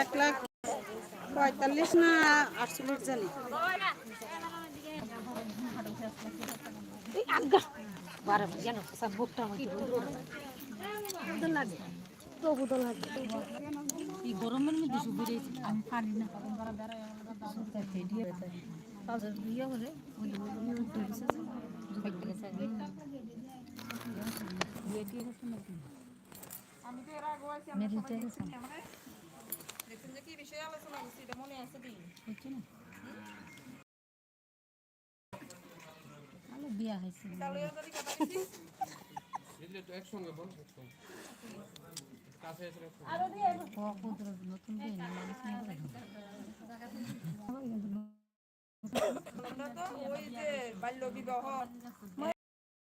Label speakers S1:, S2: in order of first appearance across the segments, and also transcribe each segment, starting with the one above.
S1: এক লাখ পঁয়তাল্লিশ না আটচল্লিশ জানি।
S2: এই আজ্ঞা। বারে যেন সব বুকটা আমার কি লাগে তবু তো লাগে এই গরমের মধ্যে সুবিধা আমি পারি না
S3: বাল্য বিবাহ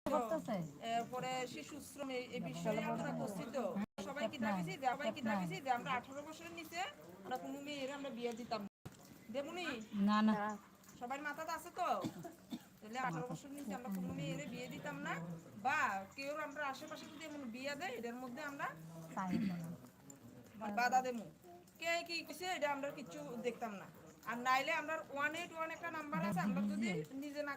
S3: এরপরে শিশু শ্রম এই বিষয়ে আমরা করছি তো সবাই কি যে সবাই কি যে আমরা আঠারো বছরের নিচে আমরা কোনো মেয়ের আমরা বিয়ে দিতাম। দেবুনি?
S2: না না।
S3: সবার মাথাতে আছে তো? তাহলে আঠারো বছর নিচে আমরা কোনো মেয়ের বিয়ে দিতাম না? বা কেউ আমরা আশেপাশে যদি এমন বিয়ে দেয় এটার মধ্যে আমরা বাধা দেবো। কে কি কইছে? এটা আমরা কিছু দেখতাম না। আর নাইলে আমরা ওয়ান এইট ওয়ান একটা নাম্বার আছে আমরা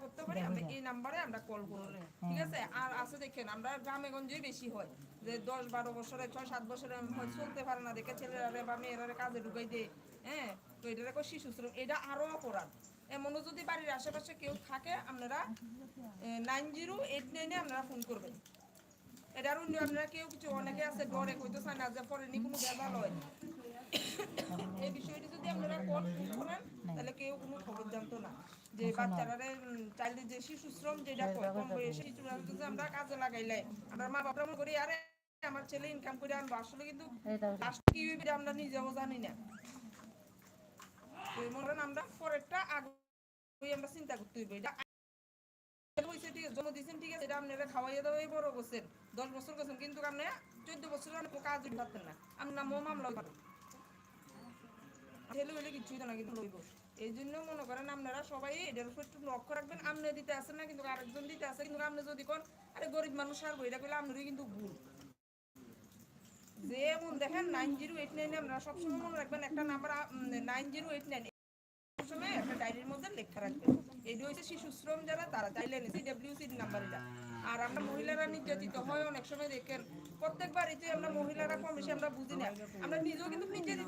S3: করতে পারি আমরা এই নাম্বারে আমরা কল করব ঠিক আছে? আর আছে দেখেন আমরা গ্রামে গঞ্জে বেশি হয়। যে দশ বারো বছরে ছয় সাত বছরে হয় চলতে পারে না দেখে ছেলেরা বা মেয়েরা কাজে ঢুকাই দেয়। হ্যাঁ? তো এটা কো শিশু শ্রম এটা আরও অপরাধ। এমনও যদি বাড়ির আশেপাশে কেউ থাকে আপনারা নাইন জিরো এইট নাইনে আপনারা ফোন করবেন। এটার অন্য আপনারা কেউ কিছু অনেকে আছে ডরে চায় না যে পরে নি কোনো বেজাল হয় এই বিষয়টি যদি আপনারা কল করেন তাহলে কেউ কোনো খবর জানতো না। যে বাচ্চারা চাইলে যে শিশু শ্রম যেটা কম বয়সে শিশুরা যদি আমরা কাজে লাগাইলাই আমরা মা বাবা করি আরে আমার ছেলে ইনকাম করে আনব। আসলে কিন্তু লাস্ট কি হইবে আমরা নিজেও জানি না। মনে করেন আমরা পরেরটা আগে আমরা চিন্তা করতে হইবে। এটা হইছে ঠিক আছে জন্ম দিয়েছেন ঠিক আছে এটা আপনারা খাওয়াইয়া দাওয়াই বড় করছেন দশ বছর করছেন কিন্তু আপনি চোদ্দ বছর কাজ পারতেন না। আপনার মামলা কিছুই তো না, কিন্তু লইব এই জন্য মনে করেন আপনারা সবাই এটার উপর একটু লক্ষ্য রাখবেন দিতে না, কিন্তু আরেকজন দিতে কিন্তু আপনি যদি কোন, আরে গরিব মানুষ আর বইটা আপনারই কিন্তু ভুল। দেখেন নাইন জিরো এইট নাইন আপনারা সবসময় মনে রাখবেন, একটা number nine zero eight nine সময় একটা ডায়েরির মধ্যে লেখা রাখবেন এটি হচ্ছে শিশু শ্রম যারা, তারা চাইলে সিডব্লিউসি নাম্বার এটা। আর আমরা মহিলারা নির্যাতিত হয় অনেক সময় দেখেন, প্রত্যেক বাড়িতে আমরা মহিলারা কম বেশি আমরা বুঝি না। আমরা নিজেও কিন্তু নির্যাতিত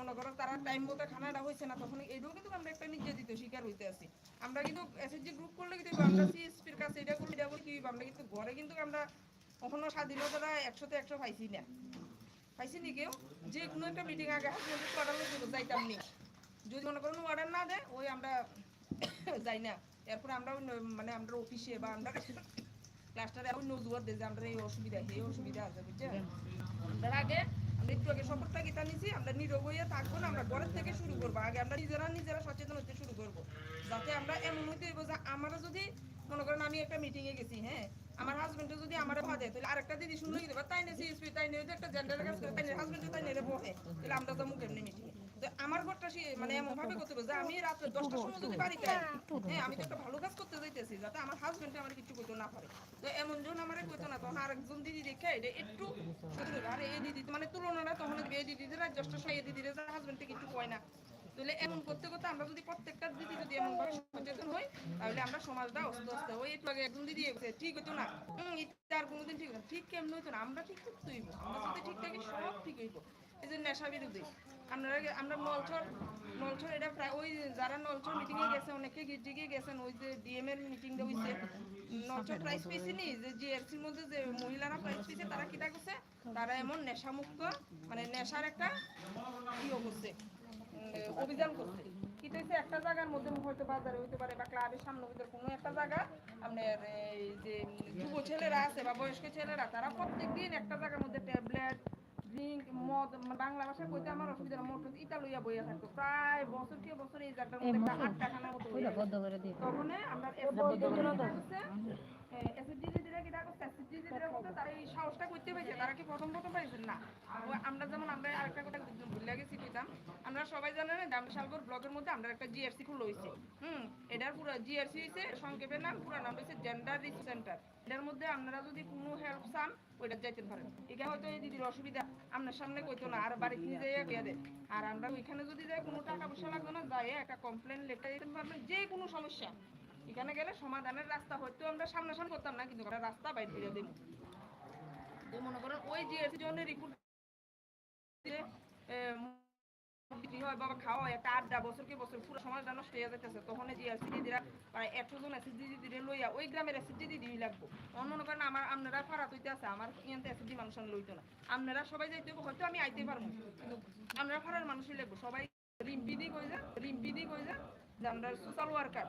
S3: মনে করো তারা টাইম মতো খানাটা হয়েছে না, তখন এটাও কিন্তু আমরা একটা নির্যাতিত শিকার হইতে আছি। আমরা কিন্তু এসএসজি গ্রুপ করলে কিন্তু আমরা সিএসপির কাছে এটা করলে করলে কি আমরা কিন্তু ঘরে কিন্তু আমরা কখনো স্বাধীনতা একশোতে একশো পাইছি না। পাইছি নি কেউ? যে কোনো একটা মিটিং আগে হাজবেন্ডের অর্ডার লইতে যাইতাম নি। যদি মনে করেন অর্ডার না দেয়, ওই আমরা যাই না। এরপর আমরা মানে আমরা অফিসে বা আমরা ক্লাস্টারে ওই নজুয়ার দেয় যে আমরা এই অসুবিধা এই অসুবিধা আছে বুঝছেন আমরা আগে একটু আগে সতর্কতা নিছি? আমরা নিরোগ হইয়া থাকব না, আমরা ঘরের থেকে শুরু করব। আগে আমরা নিজেরা নিজেরা সচেতন হতে শুরু করব। যাতে আমরা এমন হইতে হইব যে আমারও যদি, মনে করেন আমি একটা মিটিং এ গেছি হ্যাঁ? আমার হাজবেন্ড যদি আমার ভাবা দেয়, তাহলে আরেকটা দিদি শুনলো কি? দেবে তাই না সিএসপি তাই না একটা জেন্ডারের কাছে তাই না হাজবেন্ডে তাই না বহে, তাহলে আমরা তো মুখ এমনি মিটিং তো আমার ঘরটা মানে এমন ভাবে করতে হবে যে আমি রাত্রে দশটার সময় যদি বাড়িতে হ্যাঁ আমি তো একটা ভালো কাজ করতে যাইতেছি যাতে আমার হাজবেন্ড আমার কিছু করতে না পারে। তো এমন জন আমার কইতো না তখন আরেকজন দিদি দেখে এটা একটু আরে এই দিদি মানে তুলনাটা তখন এই দিদিদের রাত দশটার সময় এই হাজবেন্ডকে কিছু কয় না। তাহলে এমন করতে করতে আমরা যদি প্রত্যেকটা দিদি যদি এমন ভাবে সচেতন হই তাহলে আমরা সমাজটা আস্তে আস্তে ওই একটু আগে একজন দিদি ঠিক হতো না। এটা আর কোনোদিন ঠিক না। ঠিক কেমন হতো না? আমরা ঠিক করতে হইব। আমরা যদি ঠিক থাকি সব ঠিক হইব। এই যে নেশা বিরোধী। আপনারা আমরা নলছর নলছর এটা প্রায় ওই যারা নলছর মিটিং এ গেছে, অনেকে গিয়ে গেছেন, ওই যে ডিএম এর মিটিং দে হইছে। নলছর প্রাইস পেয়েছি যে জিআরসির মধ্যে যে মহিলারা প্রাইস পেয়েছে তারা কিটা করছে? তারা এমন নেশা মুক্ত মানে নেশার একটা ইয়ে করছে অভিযান করছে। কিন্তু হচ্ছে একটা জায়গার মধ্যে, হয়তো বাজারে হইতে পারে বা ক্লাবের সামনে হইতে কোনো একটা জায়গা, আপনার এই যে যুব ছেলেরা আছে বা বয়স্ক ছেলেরা, তারা প্রত্যেকদিন একটা জায়গার মধ্যে ট্যাবলেট মদ বাংলা ভাষা কইতে আমার অসুবিধা মোট ইটা লইয়া বইয়া থাকতো প্রায় বছর কি বছর এই জায়গাটার মধ্যে আটটা খানার মতো তখন আমরা হইছে জেন্ডার সেন্টার এটার মধ্যে আপনারা যদি কোনো হেল্প চান, ওইটা যাইতে পারেন। এটা হয়তো এই দিদির অসুবিধা, আপনার সামনে কইতো না, আর বাড়ি নিয়ে যাইয়া দেন। আর আমরা ওইখানে যদি যাই, কোনো টাকা পয়সা লাগবে না যাই একটা কমপ্লেন লেটার দিতে পারবেন যে কোনো সমস্যা। এখানে গেলে সমাধানের রাস্তা হয়তো আমরা সামনাসামনি করতাম না, কিন্তু রাস্তা বাইর করে দেবো মনে করেন ওই জন্য রিপোর্ট হয় হয় হয়ে আমার, আপনারা আছে, আমার মানুষ লইতো সবাই যাইতে হয়তো আমি আইতে পারব, কিন্তু আপনারা ফারার মানুষই লাগবো। সবাই রিম্পি কই যা রিম্পি দি কই যা যে আমরা সোশ্যাল ওয়ার্কার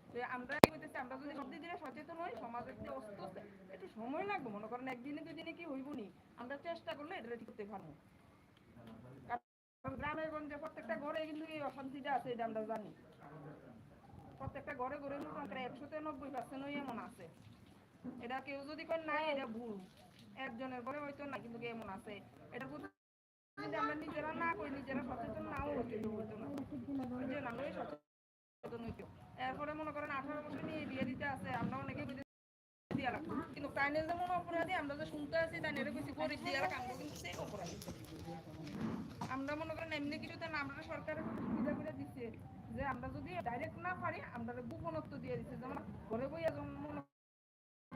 S3: আমরা হইতেছে আমরা যদি দিদিরা সচেতন হই সমাজের যে অস্ত একটু সময় লাগবে, মনে করেন একদিনে, দুদিনে কি হইব নি আমরা চেষ্টা করলে এটা ঠিক করতে পারব। কারণ গঞ্জে প্রত্যেকটা ঘরে কিন্তু এই অশান্তিটা আছে, এটা আমরা জানি। প্রত্যেকটা ঘরে ঘরে মোটামুটি একশোতে নব্বই পার্সেন্ট এমন আছে। এটা কেউ যদি কয় নাই এটা ভুল। একজনের ঘরে হয়তো না কিন্তু এমন আছে। এটা যদি আমরা নিজেরা না করি, নিজেরা সচেতন নাও হইতে হইতো না। ওই জন্য আমরা সচেতন এরপরে মনে করেন আঠারো বছর নিয়ে বিয়ে দিতে আছে, আমরা অনেকে কিন্তু তাইনের যেমন অপরাধী, আমরা যে শুনতে আছি তাইনের বেশি গরিব দিয়া অপরাধী। আমরা মনে করেন এমনি কিছুতে না, আমরা সরকারের সুবিধা করে দিচ্ছে যে আমরা যদি ডাইরেক্ট না পারি, আমরা গোপনত্ব দিয়ে দিচ্ছে যেমন ঘরে বইয়া যেমন মনে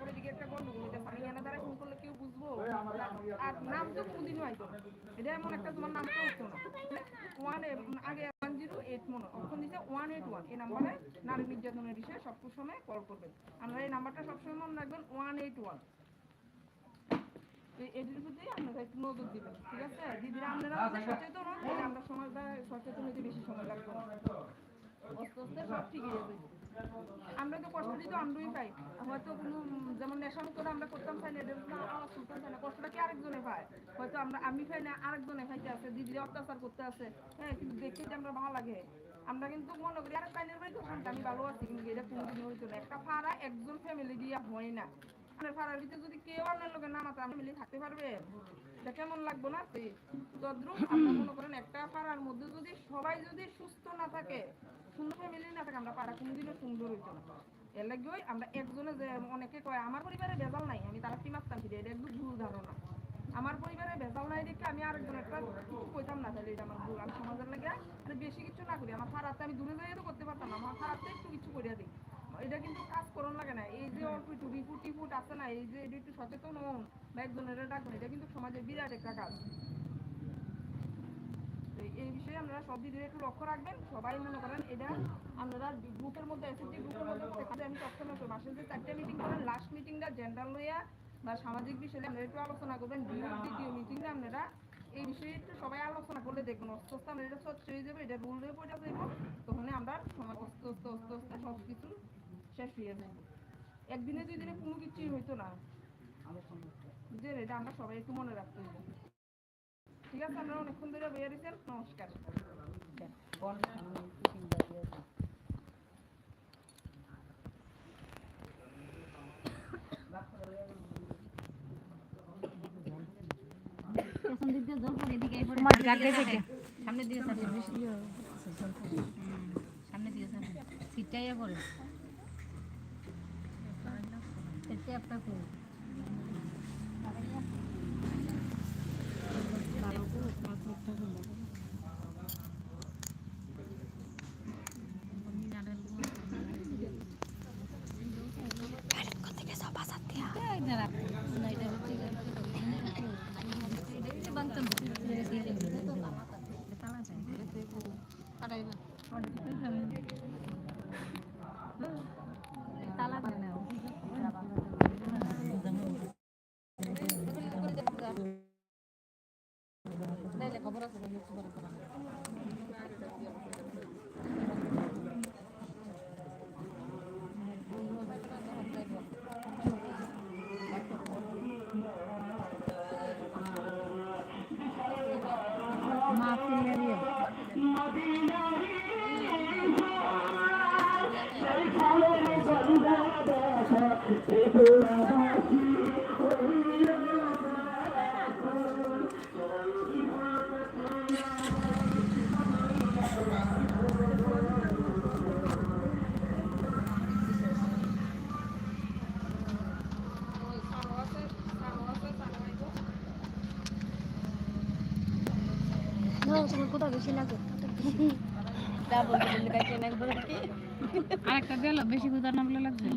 S3: করে একটা গন্ডগোল হইতেছে আমি এনে দ্বারা ফোন করলে এটা এমন একটা তোমার নাম তো হতো না। ওয়ান, আগে জিরো এইট মনে অপশন দিচ্ছে ওয়ান এইট ওয়ান এই নাম্বারে নারী নির্যাতনের বিষয়ে সব সময় কল করবেন। আমরা এই নাম্বারটা সবসময় মনে রাখবেন ওয়ান এইট ওয়ান এটির প্রতি আপনারা একটু নজর দিবেন, ঠিক আছে? দিদিরা আপনারা সচেতন হন আমরা সমাজটা সচেতন হতে বেশি সময় লাগবে আস্তে আস্তে সব ঠিক হয়ে যাবে। আমরা তো কষ্ট দিতে আমরাই পাই। হয়তো কোনো যেমন নেশা মুক্ত আমরা করতাম চাই না আওয়াজ শুনতাম না কষ্টটা কি আরেকজনে পায়? হয়তো আমরা আমি খাই না আরেকজনে খাইতে আছে দিদিরা অত্যাচার করতে আছে। হ্যাঁ কিন্তু দেখতে যে আমরা ভালো লাগে। আমরা কিন্তু মনে করি আরে পাইনের বাড়ি তো শান্তি, আমি ভালো আছি কিন্তু এটা কোনোদিনও হইতো না। একটা ফাড়া একজন ফ্যামিলি দিয়ে হয় না। আপনার ফাড়ার ভিতরে যদি কেউ আপনার লোকের নামাতে আমি মিলে থাকতে পারবে? এটা কেমন লাগবো না? তদ্রুপ আমরা মনে করেন একটা পাড়ার মধ্যে যদি সবাই যদি সুস্থ না থাকে সুন্দর ফ্যামিলি না থাকে, আমরা পাড়া কোনোদিনও সুন্দর হইতো না। এর লাগেই আমরা একজনে যে অনেকে কয়, আমার পরিবারে ভেজাল নাই, আমি তারা কি মারতাম কি এটা একদম ভুল ধারণা। আমার পরিবারে ভেজাল নাই দেখে আমি আরেকজন একটা কিছু কইতাম না, তাহলে আমার ভুল। আমি সমাজের লাগে মানে বেশি কিছু না করি, আমার ফারাতে আমি দূরে যাই তো করতে পারতাম না, আমার ফারাতে একটু কিছু করিয়া দিই। এটা কিন্তু কাজ করন লাগে না। এই যে অল্প একটু রিপুট টিপুট আছে না, এই যে এটা একটু সচেতন হন, বা একজনের ডাকবেন এটা কিন্তু সমাজের বিরাট একটা কাজ। এই বিষয়ে সব একটু লক্ষ্য রাখবেন। সবাই মনে করেন এটা আপনারা গ্রুপের মধ্যে গ্রুপের মধ্যে আমি সবসময় মাসে যে চারটে মিটিং করেন লাস্ট মিটিংটা জেন্ডার লইয়া বা সামাজিক বিষয়ে একটু আলোচনা করবেন। দ্বিতীয়- আপনারা এই বিষয়ে একটু সবাই আলোচনা করলে দেখবেন অস্তে আস্তে আমরা এটা স্বচ্ছ হয়ে যাবে, এটা রুল হয়ে পড়ে যাবে তখন আমরা সমাজ আস্তে আস্তে আস্তে আস্তে সব কিছু শেষ হয়ে যাবে। একদিনে দুই দিনে কোনো কিছুই হইতো না। বুঝলেন? এটা আমরা সবাই একটু মনে রাখতে হবে। ঠিক আছে আমরা অনেকক্ষণ ধরে বইয়া দিচ্ছেন নমস্কার।
S2: সামনে দিয়ে সামনে দিয়ে সিটটাই পড়ে এটা একটা পাথরটা হলো Thank you.
S4: আরেকটা দিল বেশি গুদার না বলে লাগবে।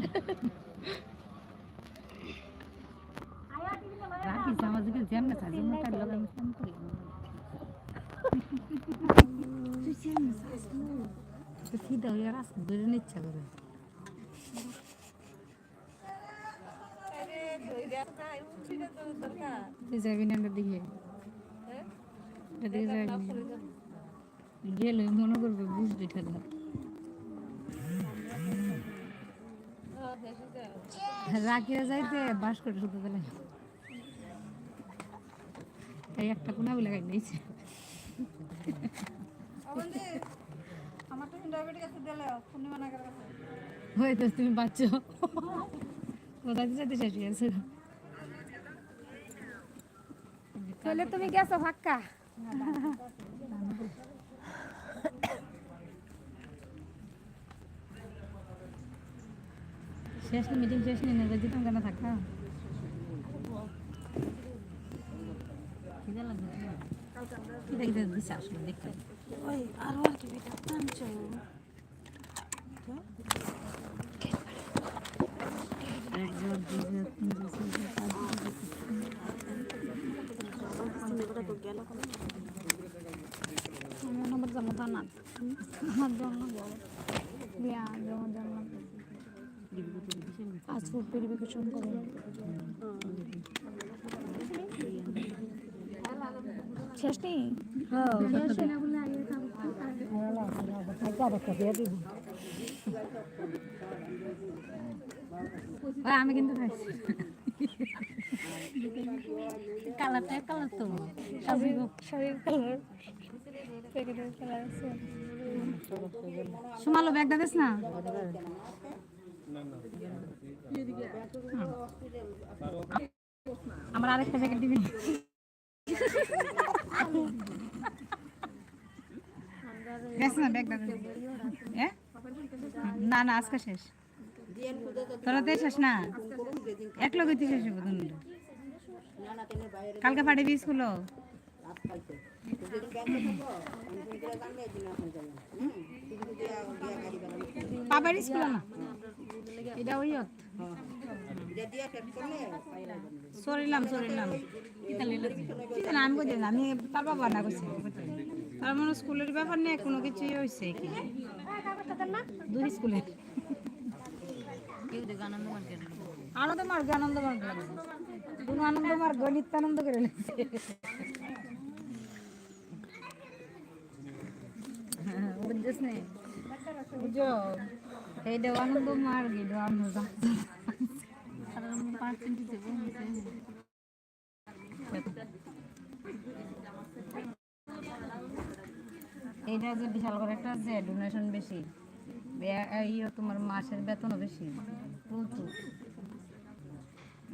S4: রাখি সামাজিক জ্যামনে থাকে মনে তার আমি ফোন করি। সিধা হয়ে রাস বেরোনো ইচ্ছা করে তুই যাবি না দিকে গেলে মনে করবে বুঝবি ঠেলা রাখিয়া যাইতে বাস করে শুধু দিলে। এই একটা কোনা বলে গাই
S1: কাছে
S4: হয়তো তুমি বাচ্চ কোথায় যেতে শেষ হয়ে গেছে।
S2: তাহলে তুমি গেছো ফাক্কা?
S4: শেষ মিটিং শেষ নেই নেবে দিতাম কেন থাকা খিদে লাগবে খিদে খিদে দিছে আসলে দেখতে
S1: ওই আরও আর কি বেটা টানছো
S4: এক জোর দুই জোর তিন জোর চার জোর পাঁচ জোর
S2: আমি আমার জন্ম জানা আমার জন্ম বিয়া জন্ম জন্ম ভেরিফিকেশন করে শেষ নেই
S4: আমি কিন্তু খাইছি। কালারটা কালার তো। সবই
S2: কালার। প্যাকেটের কালার আছে।
S4: সুমালো ব্যাগটা দিস না। আমার আরেকটা প্যাকেট দিবি? দেখ না না আজকে শেষ। তোরা তো শেষ না? এক লোক শেষ কালকে স্কুল না? এটা ওই সরিলাম সরিলাম। আমি কই আমি তার বাবা করছি। তার মানে স্কুলের ব্যাপার নিয়ে কোনো কিছুই হয়েছে কি? দুই স্কুলে আনন্দ মার্গ আনন্দ মার্গ। আনন্দ মার্গ, নিত্যানন্দ করে বুঝছিস বুঝো? এইটা আনন্দ মার্গ এটা আনন্দ এইটা যে বিশাল করে একটা যে ডোনেশন বেশি ইয়ে তোমার মাসের বেতনও বেশি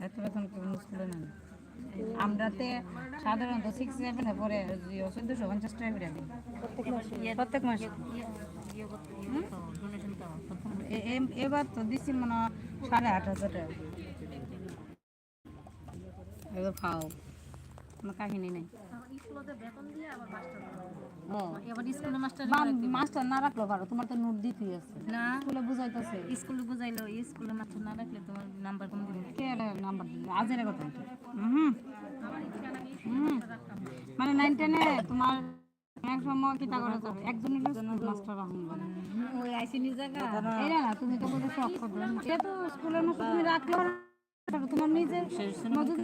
S4: এত বেতন কেউ স্কুলে না? আমরাতে সাধারণত সিক্স সেভেন পরে চোদ্দশো পঞ্চাশ টাকা প্রত্যেক মাসে? এ- এ- এবার তো দিচ্ছি মনে সাড়ে আট হাজার টাকা এবার খাও। কোনো কাহিনী নেই। ও।
S2: এবার স্কুলের মাস্টার
S4: মা- মাস্টার না রাখল পারো তোমার তো নোট দিতেই আছে।
S2: না।
S4: স্কুলে বুঝাইতেছে।
S2: স্কুলে বুঝাইলো স্কুলের মাস্টার না রাখলে তোমার নাম্বার কম দিবে
S4: কে নাম্বার দিল? আজের কথা হুম। মানে নাইন টেনে তোমার এক সময় কি তা করে যাবে? একজন মাস্টার রাখুন
S2: ওই আইসিনি জায়গা
S4: এরা না তুমি তো বলে শখ করবে এটা তো স্কুলের মতো তুমি রাখলে তোমার নিজের